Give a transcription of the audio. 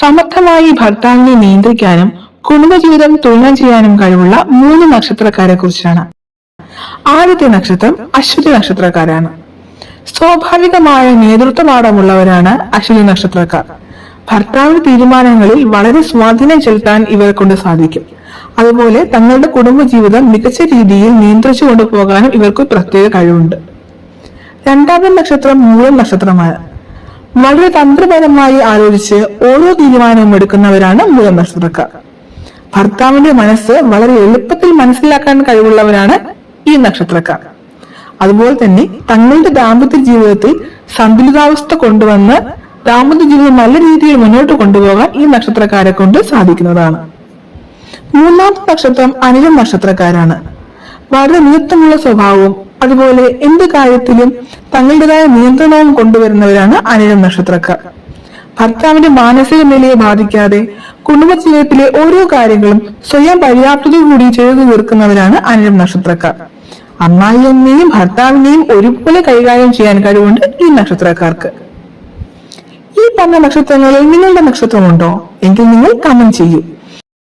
സമർത്ഥമായി ഭർത്താവിനെ നിയന്ത്രിക്കാനും കുടുംബജീവിതം തുലനം ചെയ്യാനും കഴിവുള്ള മൂന്ന് നക്ഷത്രക്കാരെ കുറിച്ചാണ്. ആദ്യത്തെ നക്ഷത്രം അശ്വതി നക്ഷത്രക്കാരാണ്. സ്വാഭാവികമായ നേതൃത്വപാഠമുള്ളവരാണ് അശ്വതി നക്ഷത്രക്കാർ. ഭർത്താവിന്റെ തീരുമാനങ്ങളിൽ വളരെ സ്വാധീനം ചെലുത്താൻ ഇവരെ കൊണ്ട് സാധിക്കും. അതുപോലെ തങ്ങളുടെ കുടുംബജീവിതം മികച്ച രീതിയിൽ നിയന്ത്രിച്ചു കൊണ്ടുപോകാനും ഇവർക്ക് പ്രത്യേക കഴിവുണ്ട്. രണ്ടാമത്തെ നക്ഷത്രം മൂലം നക്ഷത്രമാണ്. വളരെ തന്ത്രപരമായി ആലോചിച്ച് ഓരോ തീരുമാനവും എടുക്കുന്നവരാണ് മൂലം നക്ഷത്രക്കാർ ഭർത്താവിന്റെ മനസ്സ് വളരെ എളുപ്പത്തിൽ മനസ്സിലാക്കാൻ കഴിവുള്ളവരാണ് ഈ നക്ഷത്രക്കാർ. അതുപോലെ തന്നെ തങ്ങളുടെ ദാമ്പത്യ ജീവിതത്തിൽ സന്തുലിതാവസ്ഥ കൊണ്ടുവന്ന് ദാമ്പത്യ ജീവിതം നല്ല രീതിയിൽ മുന്നോട്ട് കൊണ്ടുപോകാൻ ഈ നക്ഷത്രക്കാരെ കൊണ്ട് സാധിക്കുന്നതാണ്. മൂന്നാമത്തെ നക്ഷത്രം അനിഴം നക്ഷത്രക്കാരാണ്. വളരെ നീത്തമുള്ള സ്വഭാവവും അതുപോലെ എന്ത് കാര്യത്തിലും തങ്ങളുടേതായ നിയന്ത്രണവും കൊണ്ടുവരുന്നവരാണ് അനിഴം നക്ഷത്രക്കാർ. ഭർത്താവിന്റെ മാനസിക നിലയെ ബാധിക്കാതെ കുടുംബജീവിതത്തിലെ ഓരോ കാര്യങ്ങളും സ്വയം പര്യാപ്തതയോടുകൂടി ചെയ്തു തീർക്കുന്നവരാണ് അനിഴം നക്ഷത്രക്കാർ. അമ്മായിയമ്മയും ഭർത്താവിനെയും ഒരുപോലെ കൈകാര്യം ചെയ്യാൻ കഴിവുണ്ട് ഈ നക്ഷത്രക്കാർക്ക്. ഈ പറഞ്ഞ നക്ഷത്രങ്ങളിൽ നിങ്ങളുടെ നക്ഷത്രമുണ്ടോ? എങ്കിൽ നിങ്ങൾ കമന്റ് ചെയ്യൂ.